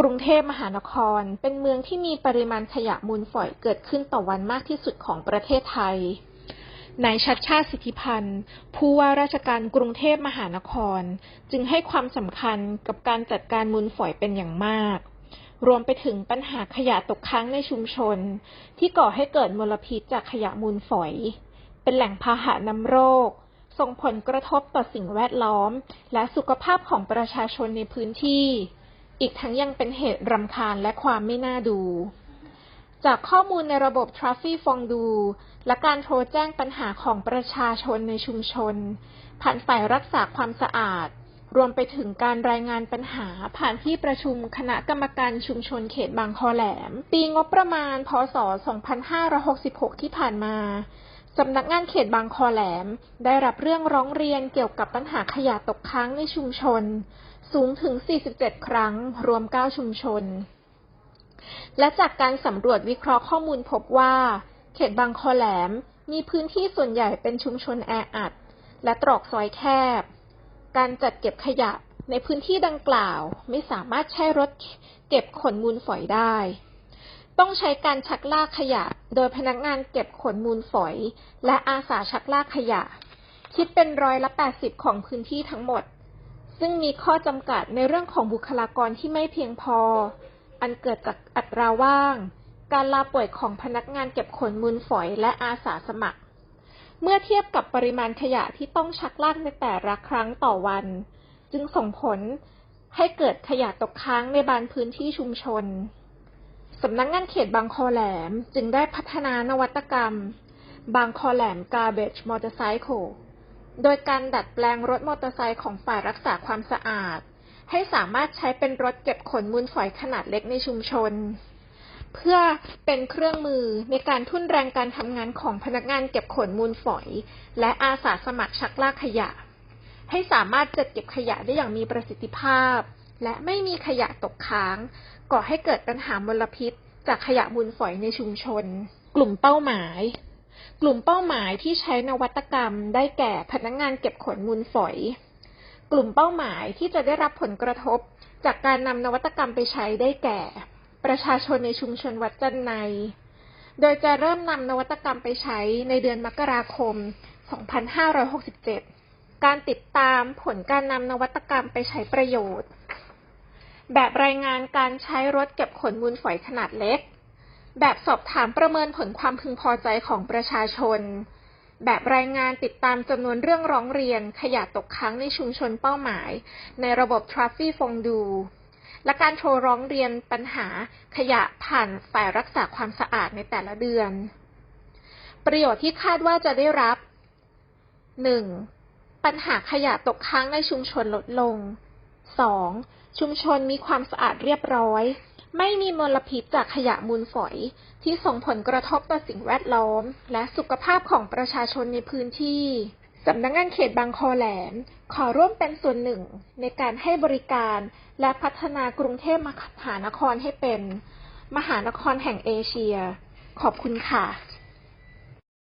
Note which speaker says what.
Speaker 1: กรุงเทพมหานคร เป็นเมืองที่มีปริมาณขยะมูลฝอยเกิดขึ้นต่อวันมากที่สุดของประเทศไทย นายชัดชาติสิทธิพันธ์ ผู้ว่าราชการกรุงเทพมหานคร จึงให้ความสำคัญกับการจัดการมูลฝอยเป็นอย่างมาก รวมไปถึงปัญหาขยะตกค้างในชุมชน ที่ก่อให้เกิดมลพิษจากขยะมูลฝอย เป็นแหล่งพาหะนำโรค ส่งผลกระทบต่อสิ่งแวดล้อม และสุขภาพของประชาชนในพื้นที่ อีกทั้งยังเป็นเหตุรำคาญและความไม่น่าดู จากข้อมูลในระบบ t r a f f i ฟองดู และการโทรแจ้งปัญหาของประชาชนในชุมชน ผ่านฝ่ายรักษาความสะอาด รวมไปถึงการรายงานปัญหาผ่านที่ประชุมคณะกรรมการชุมชนเขตบางคอแหลม ปีงบประมาณ พศ 2566 ที่ผ่านมา สำนักงานเขตบางคอแหลม ได้รับเรื่องร้องเรียนเกี่ยวกับปัญหาขยะตกค้างในชุมชน สูงถึง 47 ครั้ง รวม 9 ชุมชน และจากการสำรวจวิเคราะห์ข้อมูลพบว่า เขตบางคอแหลมมีพื้นที่ส่วนใหญ่เป็นชุมชนแออัด และตรอกซอยแคบ การจัดเก็บขยะในพื้นที่ดังกล่าวไม่สามารถใช้รถเก็บขนมูลฝอยได้ ต้องใช้การชักลากขยะ โดยพนักงานเก็บขนมูลฝอย และอาสาชักลากขยะ คิดเป็นร้อยละ 80 ของพื้นที่ทั้งหมด ซึ่งมีข้อจำกัดในเรื่องของบุคลากรที่ไม่เพียงพอ อันเกิดจากอัตราว่าง การลาป่วยของพนักงานเก็บขนมูลฝอยและอาสาสมัคร เมื่อเทียบกับปริมาณขยะที่ต้องชักลากในแต่ละครั้งต่อวัน จึงส่งผลให้เกิดขยะตกค้างในบางพื้นที่ชุมชน สำนักงงานเขตบางคอแหลมจึงได้พัฒนานวัตกรรม บางคอแหลม Garbage Motorcycle โดยการดัดแปลงรถมอเตอร์ไซค์ของฝ่ายรักษาความสะอาด ให้สามารถใช้เป็นรถเก็บขนมูลฝอยขนาดเล็กในชุมชน เพื่อเป็นเครื่องมือในการทุ่นแรงการทำงานของพนักงานเก็บขนมูลฝอย และอาสาสมัครชักลากขยะ ให้สามารถจัดเก็บขยะได้อย่างมีประสิทธิภาพ และไม่มีขยะตกค้าง ก่อให้เกิดปัญหามลพิษ จากขยะมูลฝอยในชุมชน กลุ่มเป้าหมาย กลุ่มเป้าหมายที่ใช้นวัตกรรมได้แก่พนักงานเก็บขนมูลฝอย กลุ่มเป้าหมายที่จะได้รับผลกระทบ จากการนำนวัตกรรมไปใช้ได้แก่ ประชาชนในชุมชนวัดจันใน โดยจะเริ่มนำนวัตกรรมไปใช้ในเดือนมกราคม 2567 การติดตามผลการนำนวัตกรรมไปใช้ประโยชน์ แบบรายงานการใช้รถเก็บขนมูลฝอยขนาดเล็ก แบบสอบถามประเมินผลความพึงพอใจของประชาชน แบบรายงานติดตามจำนวนเรื่องร้องเรียนขยะตกค้างในชุมชนเป้าหมาย ในระบบ t r a f f i ฟงดู และการโทรร้องเรียนปัญหาขยะผ่านฝ่ายรักษาความสะอาดในแต่ละเดือน ประโยชน์ที่คาดว่าจะได้รับ 1. ปัญหาขยะตกค้างในชุมชนลดลง 2. ชุมชนมีความสะอาดเรียบร้อย ไม่มีมลพิษจากขยะมูลฝอย ที่ส่งผลกระทบต่อสิ่งแวดล้อม และสุขภาพของประชาชนในพื้นที่สำนักงงานเขตบางคอแหลม ขอร่วมเป็นส่วนหนึ่งในการให้บริการและพัฒนากรุงเทพมหานครให้เป็น มหานครแห่งเอเชีย ขอบคุณค่ะ